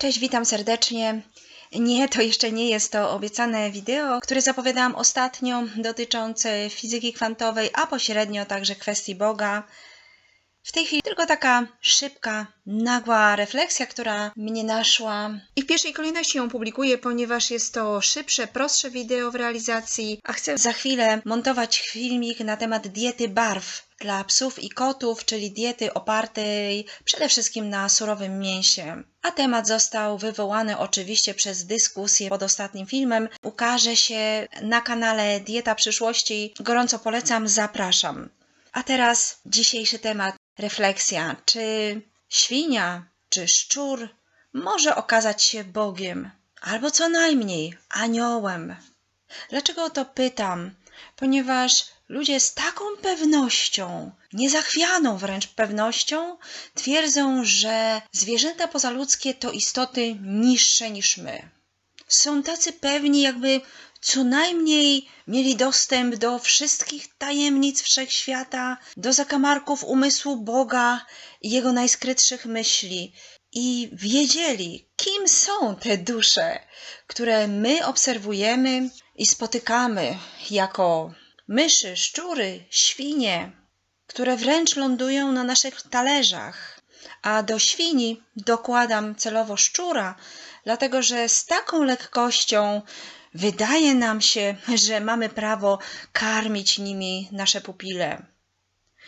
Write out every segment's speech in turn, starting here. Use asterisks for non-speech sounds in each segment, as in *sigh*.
Cześć, witam serdecznie. Nie, to jeszcze nie jest to obiecane wideo, które zapowiadałam ostatnio dotyczące fizyki kwantowej, a pośrednio także kwestii Boga. W tej chwili tylko taka szybka, nagła refleksja, która mnie naszła. I w pierwszej kolejności ją publikuję, ponieważ jest to szybsze, prostsze wideo w realizacji, a chcę za chwilę montować filmik na temat diety barw dla psów i kotów, czyli diety opartej przede wszystkim na surowym mięsie. A temat został wywołany oczywiście przez dyskusję pod ostatnim filmem. Ukaże się na kanale Dieta Przyszłości. Gorąco polecam, zapraszam. A teraz dzisiejszy temat refleksja. Czy świnia, czy szczur może okazać się Bogiem, albo co najmniej aniołem? Dlaczego o to pytam? Ponieważ ludzie z taką pewnością, niezachwianą wręcz pewnością, twierdzą, że zwierzęta pozaludzkie to istoty niższe niż my. Są tacy pewni, jakby co najmniej mieli dostęp do wszystkich tajemnic wszechświata, do zakamarków umysłu Boga i jego najskrytszych myśli. I wiedzieli, kim są te dusze, które my obserwujemy i spotykamy jako myszy, szczury, świnie, które wręcz lądują na naszych talerzach. A do świni dokładam celowo szczura, dlatego że z taką lekkością wydaje nam się, że mamy prawo karmić nimi nasze pupile.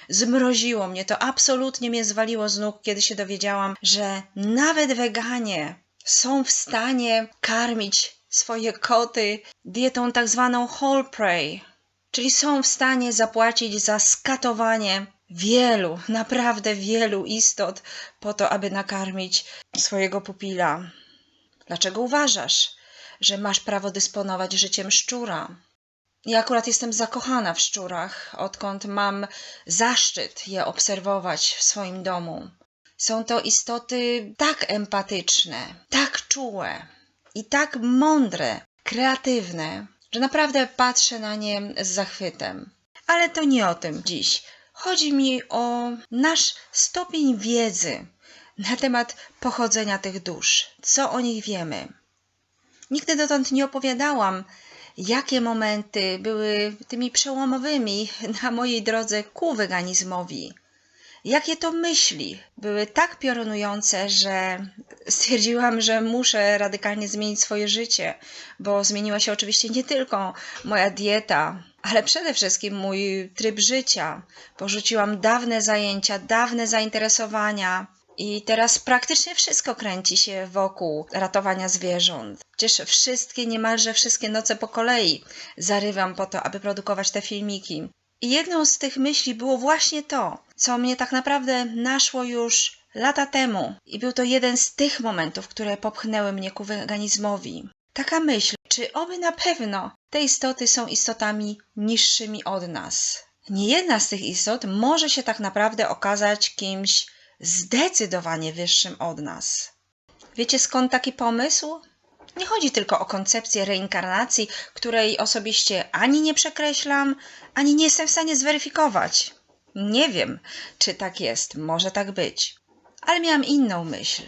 Zmroziło mnie to, absolutnie mnie zwaliło z nóg, kiedy się dowiedziałam, że nawet weganie są w stanie karmić swoje koty dietą tak zwaną whole prey, czyli są w stanie zapłacić za skatowanie wielu, naprawdę wielu istot po to, aby nakarmić swojego pupila. Dlaczego uważasz, że masz prawo dysponować życiem szczura? Ja akurat jestem zakochana w szczurach, odkąd mam zaszczyt je obserwować w swoim domu. Są to istoty tak empatyczne, tak czułe i tak mądre, kreatywne, że naprawdę patrzę na nie z zachwytem. Ale to nie o tym dziś. Chodzi mi o nasz stopień wiedzy na temat pochodzenia tych dusz, co o nich wiemy. Nigdy dotąd nie opowiadałam, jakie momenty były tymi przełomowymi na mojej drodze ku weganizmowi. Jakie to myśli były tak piorunujące, że stwierdziłam, że muszę radykalnie zmienić swoje życie, bo zmieniła się oczywiście nie tylko moja dieta, ale przede wszystkim mój tryb życia. Porzuciłam dawne zajęcia, dawne zainteresowania, i teraz praktycznie wszystko kręci się wokół ratowania zwierząt. Przecież wszystkie, niemalże wszystkie noce po kolei zarywam po to, aby produkować te filmiki. I jedną z tych myśli było właśnie to, co mnie tak naprawdę naszło już lata temu. I był to jeden z tych momentów, które popchnęły mnie ku weganizmowi. Taka myśl, czy oby na pewno te istoty są istotami niższymi od nas. Nie jedna z tych istot może się tak naprawdę okazać kimś zdecydowanie wyższym od nas. Wiecie skąd taki pomysł? Nie chodzi tylko o koncepcję reinkarnacji, której osobiście ani nie przekreślam, ani nie jestem w stanie zweryfikować. Nie wiem, czy tak jest, może tak być. Ale miałam inną myśl.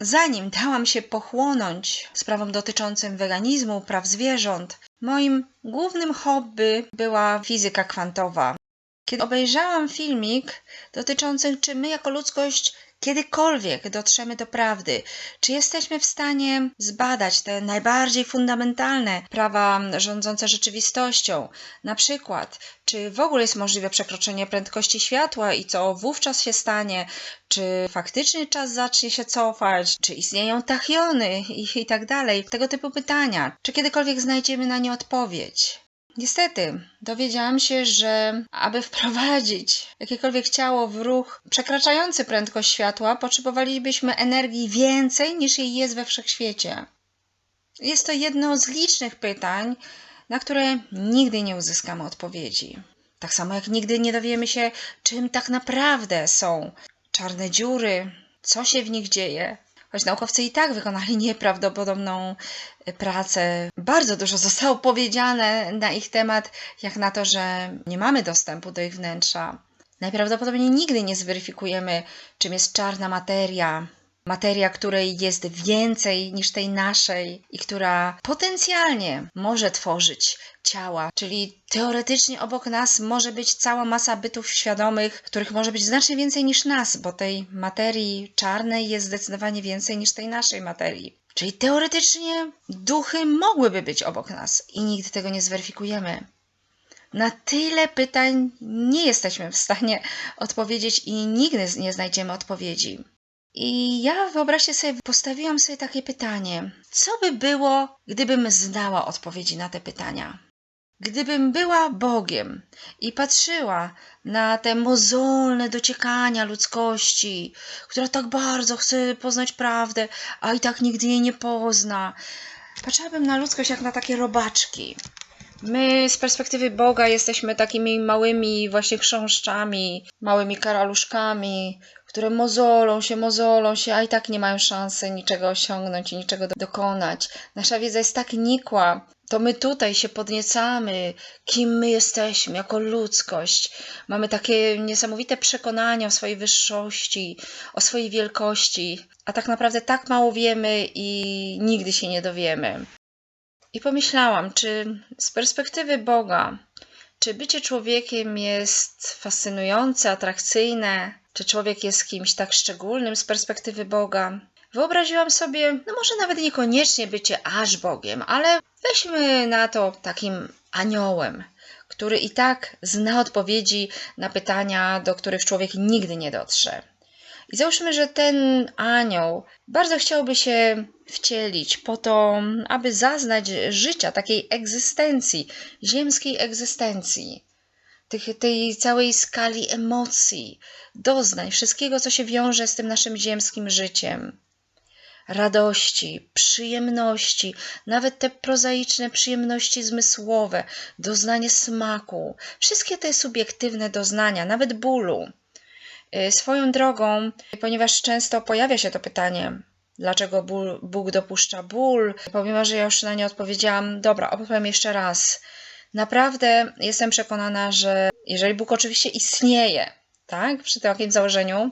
Zanim dałam się pochłonąć sprawom dotyczącym weganizmu, praw zwierząt, moim głównym hobby była fizyka kwantowa. Kiedy obejrzałam filmik dotyczący, czy my jako ludzkość kiedykolwiek dotrzemy do prawdy, czy jesteśmy w stanie zbadać te najbardziej fundamentalne prawa rządzące rzeczywistością, na przykład, czy w ogóle jest możliwe przekroczenie prędkości światła i co wówczas się stanie, czy faktycznie czas zacznie się cofać, czy istnieją tachiony i, i tak dalej, tego typu pytania, czy kiedykolwiek znajdziemy na nie odpowiedź. Niestety, dowiedziałam się, że aby *laughs* wprowadzić jakiekolwiek ciało w ruch przekraczający prędkość światła, potrzebowalibyśmy energii więcej niż jej jest we wszechświecie. Jest to jedno z licznych pytań, na które nigdy nie uzyskamy odpowiedzi. Tak samo jak nigdy nie dowiemy się, czym tak naprawdę są czarne dziury, co się w nich dzieje, choć naukowcy i tak wykonali nieprawdopodobną e, pracę. Bardzo dużo zostało powiedziane na ich temat, jak na to, że nie mamy dostępu do ich wnętrza. Najprawdopodobniej nigdy nie zweryfikujemy, czym jest czarna materia. Materia, której jest więcej niż tej naszej i która potencjalnie może tworzyć ciała, czyli teoretycznie obok nas może być cała masa bytów świadomych, których może być znacznie więcej niż nas, bo tej materii czarnej jest zdecydowanie więcej niż tej naszej materii. Czyli teoretycznie duchy mogłyby być obok nas i nigdy tego nie zweryfikujemy. Na tyle pytań nie jesteśmy w stanie odpowiedzieć i nigdy nie znajdziemy odpowiedzi. I ja wyobraźcie sobie, postawiłam sobie takie pytanie: co by było, gdybym znała odpowiedzi na te pytania? Gdybym była Bogiem i patrzyła na te mozolne dociekania ludzkości, która tak bardzo chce poznać prawdę, a i tak nigdy jej nie pozna, patrzyłabym na ludzkość jak na takie robaczki. My z perspektywy Boga jesteśmy takimi małymi właśnie chrząszczami, małymi karaluszkami, które mozolą się, mozolą się, a i tak nie mają szansy niczego osiągnąć i niczego dokonać. Nasza wiedza jest tak nikła, to my tutaj się podniecamy, kim my jesteśmy jako ludzkość. Mamy takie niesamowite przekonania o swojej wyższości, o swojej wielkości, a tak naprawdę tak mało wiemy i nigdy się nie dowiemy. I pomyślałam, czy z perspektywy Boga, czy bycie człowiekiem jest fascynujące, atrakcyjne, czy człowiek jest kimś tak szczególnym z perspektywy Boga. Wyobraziłam sobie, no może nawet niekoniecznie bycie aż Bogiem, ale weźmy na to takim aniołem, który i tak zna odpowiedzi na pytania, do których człowiek nigdy nie dotrze. I załóżmy, że ten anioł bardzo chciałby się wcielić po to, aby zaznać życia, takiej egzystencji, ziemskiej egzystencji, tych, tej całej skali emocji, doznań, wszystkiego, co się wiąże z tym naszym ziemskim życiem. Radości, przyjemności, nawet te prozaiczne przyjemności zmysłowe, doznanie smaku, wszystkie te subiektywne doznania, nawet bólu. Y, swoją drogą, ponieważ często pojawia się to pytanie, dlaczego Bóg dopuszcza ból, pomimo że ja już na nie odpowiedziałam, dobra, opowiem jeszcze raz. Naprawdę jestem przekonana, że jeżeli Bóg oczywiście istnieje, tak, przy takim założeniu,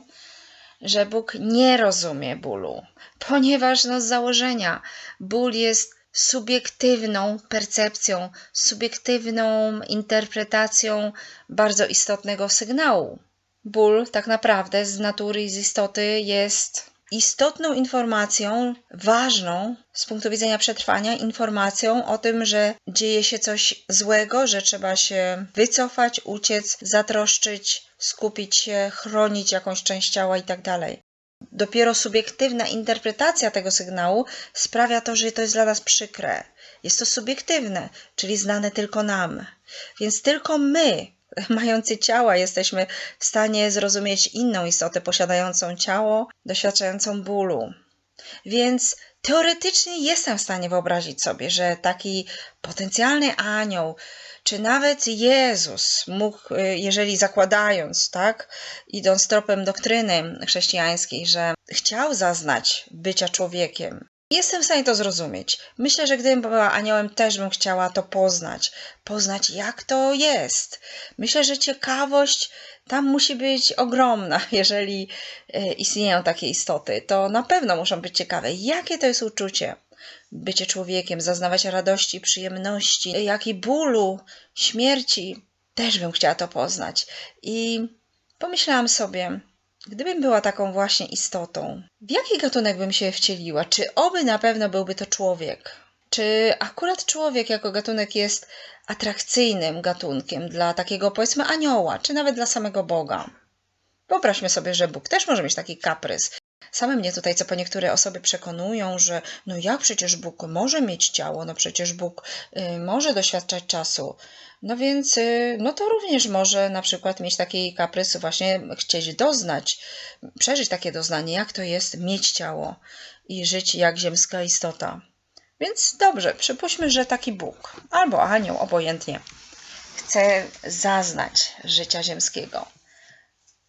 że Bóg nie rozumie bólu, ponieważ no, z założenia ból jest subiektywną percepcją, subiektywną interpretacją bardzo istotnego sygnału. Ból tak naprawdę z natury i z istoty jest istotną informacją, ważną z punktu widzenia przetrwania, informacją o tym, że dzieje się coś złego, że trzeba się wycofać, uciec, zatroszczyć, skupić się, chronić jakąś część ciała itd. Tak Dopiero subiektywna interpretacja tego sygnału sprawia to, że to jest dla nas przykre. Jest to subiektywne, czyli znane tylko nam. Więc tylko my mający ciała jesteśmy w stanie zrozumieć inną istotę posiadającą ciało, doświadczającą bólu. Więc teoretycznie jestem w stanie wyobrazić sobie, że taki potencjalny anioł, czy nawet Jezus mógł, y, jeżeli zakładając, tak, idąc tropem doktryny chrześcijańskiej, że chciał zaznać bycia człowiekiem, Jestem w stanie to zrozumieć. Myślę, że gdybym była aniołem, też bym chciała to poznać. Poznać, jak to jest. Myślę, że ciekawość tam musi być ogromna, *laughs* jeżeli e, istnieją takie istoty. To na pewno muszą być ciekawe. Jakie to jest uczucie? Bycie człowiekiem, zaznawać radości, przyjemności, jak i bólu, śmierci. Też bym chciała to poznać. I pomyślałam sobie, Gdybym była taką właśnie istotą, w jaki gatunek bym się wcieliła? Czy oby na pewno byłby to człowiek? Czy akurat człowiek jako gatunek jest atrakcyjnym gatunkiem dla takiego powiedzmy anioła, czy nawet dla samego Boga? Wyobraźmy sobie, że Bóg też może mieć taki kaprys. Same mnie tutaj co po niektóre osoby przekonują, że no jak przecież Bóg może mieć ciało, no przecież Bóg y, może doświadczać czasu. No więc, y, no to również może na przykład mieć taki kaprys, właśnie chcieć doznać, przeżyć takie doznanie, jak to jest mieć ciało i żyć jak ziemska istota. Więc dobrze, przypuśćmy, że taki Bóg albo anioł, obojętnie, chce zaznać życia ziemskiego.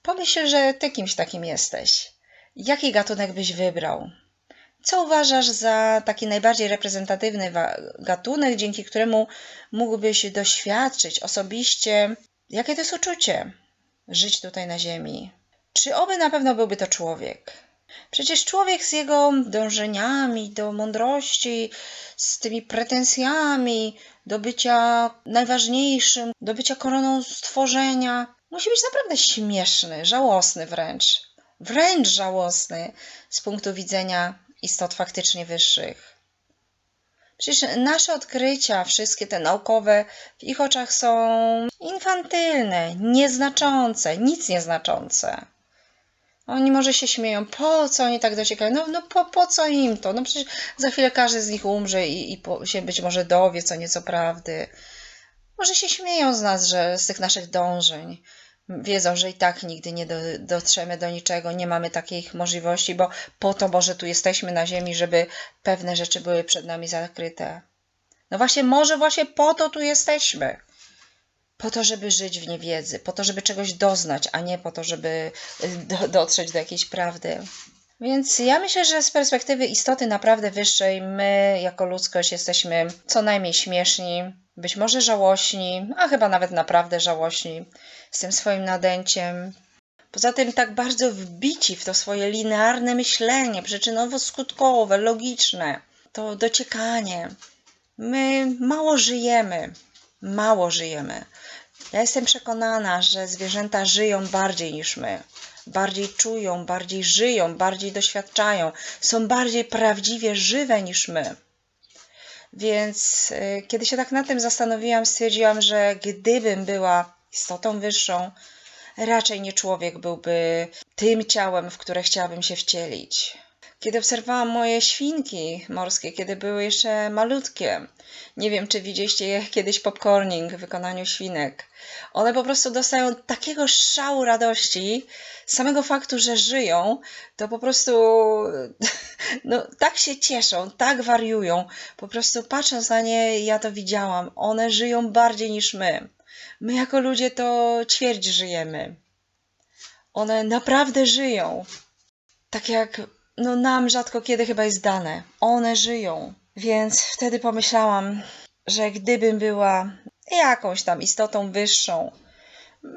Pomyśl, że ty kimś takim jesteś. Jaki gatunek byś wybrał? Co uważasz za taki najbardziej reprezentatywny gatunek, dzięki któremu mógłbyś doświadczyć osobiście, jakie to jest uczucie żyć tutaj na Ziemi? Czy oby na pewno byłby to człowiek? Przecież człowiek z jego dążeniami do mądrości, z tymi pretensjami do bycia najważniejszym, do bycia koroną stworzenia, musi być naprawdę śmieszny, żałosny wręcz. Wręcz żałosny z punktu widzenia istot faktycznie wyższych. Przecież nasze odkrycia, wszystkie te naukowe, w ich oczach są infantylne, nieznaczące, nic nieznaczące. Oni może się śmieją, po co oni tak dociekają? No, no po, po co im to? No przecież za chwilę każdy z nich umrze i, i po, się być może dowie co nieco prawdy. Może się śmieją z nas, że z tych naszych dążeń. Wiedzą, że i tak nigdy nie do, dotrzemy do niczego, nie mamy takich możliwości, bo po to może tu jesteśmy na Ziemi, żeby pewne rzeczy były przed nami zakryte. No właśnie, może właśnie po to tu jesteśmy po to, żeby żyć w niewiedzy, po to, żeby czegoś doznać, a nie po to, żeby y, do, dotrzeć do jakiejś prawdy. Więc ja myślę, że z perspektywy istoty naprawdę wyższej, my jako ludzkość jesteśmy co najmniej śmieszni, być może żałośni, a chyba nawet naprawdę żałośni z tym swoim nadęciem. Poza tym tak bardzo wbici w to swoje linearne myślenie, przyczynowo-skutkowe, logiczne, to dociekanie. My mało żyjemy, mało żyjemy. Ja jestem przekonana, że zwierzęta żyją bardziej niż my. Bardziej czują, bardziej żyją, bardziej doświadczają, są bardziej prawdziwie żywe niż my. Więc y, kiedy się tak nad tym zastanowiłam, stwierdziłam, że gdybym była istotą wyższą, raczej nie człowiek byłby tym ciałem, w które chciałabym się wcielić. Kiedy obserwowałam moje świnki morskie, kiedy były jeszcze malutkie, nie wiem, czy widzieliście je kiedyś popcorning w wykonaniu świnek. One po prostu dostają takiego szału radości samego faktu, że żyją, to po prostu *laughs* no, tak się cieszą, tak wariują. Po prostu patrząc na nie, ja to widziałam. One żyją bardziej niż my. My jako ludzie to ćwierć żyjemy. One naprawdę żyją. Tak jak no nam rzadko kiedy chyba jest dane. One żyją. Więc wtedy pomyślałam, że gdybym była jakąś tam istotą wyższą,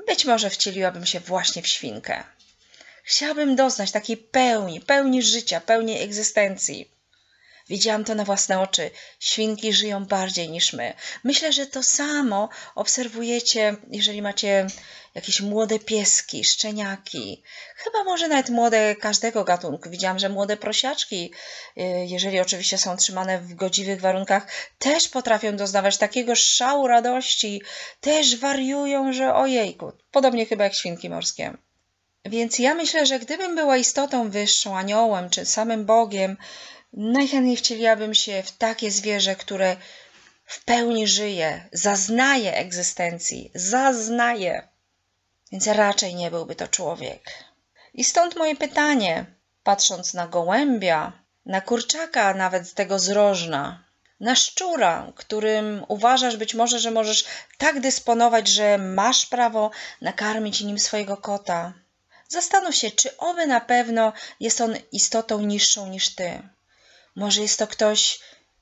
być może wcieliłabym się właśnie w świnkę. Chciałabym doznać takiej pełni, pełni życia, pełni egzystencji. Widziałam to na własne oczy. Świnki żyją bardziej niż my. Myślę, że to samo obserwujecie, jeżeli macie jakieś młode pieski, szczeniaki, chyba może nawet młode każdego gatunku. Widziałam, że młode prosiaczki, y, jeżeli oczywiście są trzymane w godziwych warunkach, też potrafią doznawać takiego szału radości, też wariują, że ojejku, podobnie chyba jak świnki morskie. Więc ja myślę, że gdybym była istotą wyższą, aniołem czy samym Bogiem, Najchętniej wcieliłabym się w takie zwierzę, które w pełni żyje, zaznaje egzystencji, zaznaje. Więc raczej nie byłby to człowiek. I stąd moje pytanie, patrząc na gołębia, na kurczaka nawet tego zrożna, na szczura, którym uważasz być może, że możesz tak dysponować, że masz prawo nakarmić nim swojego kota. Zastanów się, czy oby na pewno jest on istotą niższą niż ty. Może jest to ktoś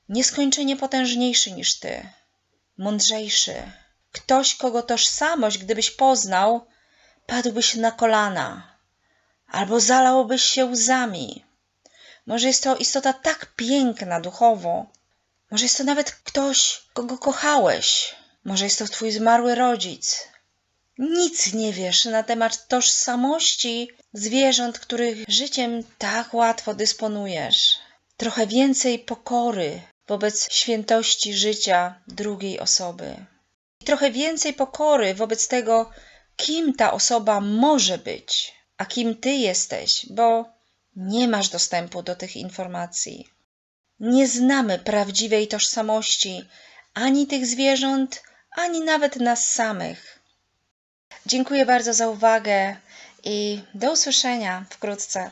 nieskończenie potężniejszy niż ty, mądrzejszy, ktoś, kogo tożsamość, gdybyś poznał, padłbyś na kolana albo zalałbyś się łzami. Może jest to istota tak piękna duchowo, może jest to nawet ktoś, kogo kochałeś, może jest to twój zmarły rodzic. Nic nie wiesz na temat tożsamości zwierząt, których życiem tak łatwo dysponujesz trochę więcej pokory wobec świętości życia drugiej osoby. I trochę więcej pokory wobec tego, kim ta osoba może być, a kim ty jesteś, bo nie masz dostępu do tych informacji. Nie znamy prawdziwej tożsamości ani tych zwierząt, ani nawet nas samych. Dziękuję bardzo za uwagę i do usłyszenia wkrótce.